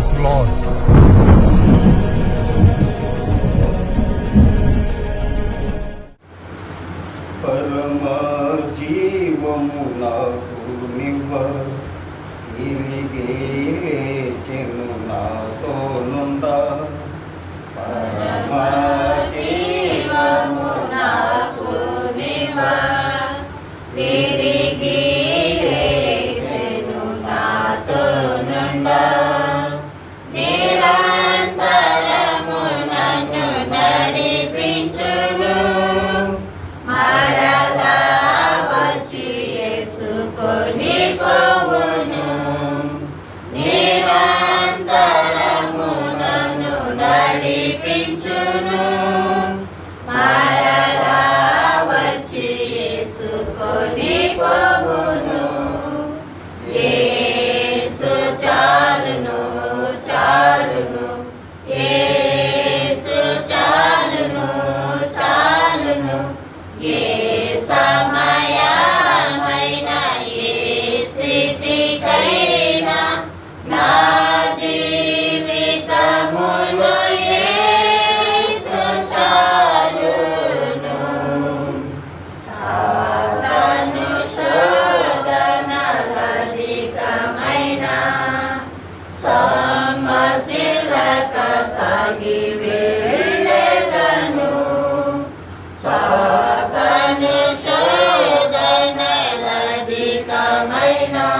mouth, Lord. Paramajivamunakunivar, Irigile chinnatonu. చాలును ఏ సమయమైన ఏ స్థితికైనా నా జీవితమును యేసు చాలును. な。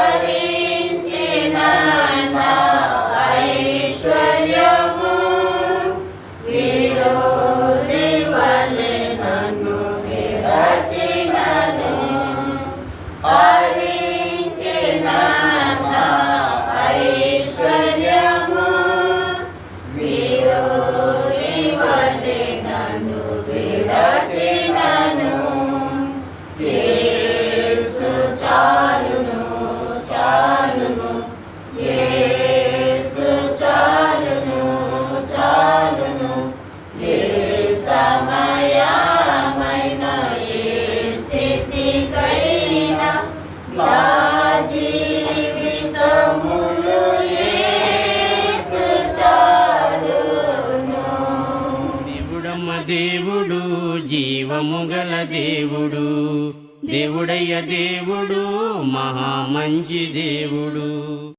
దేవుడు జీవము గల దేవుడు. దేవుడయ్య దేవుడు మహామంచి దేవుడు.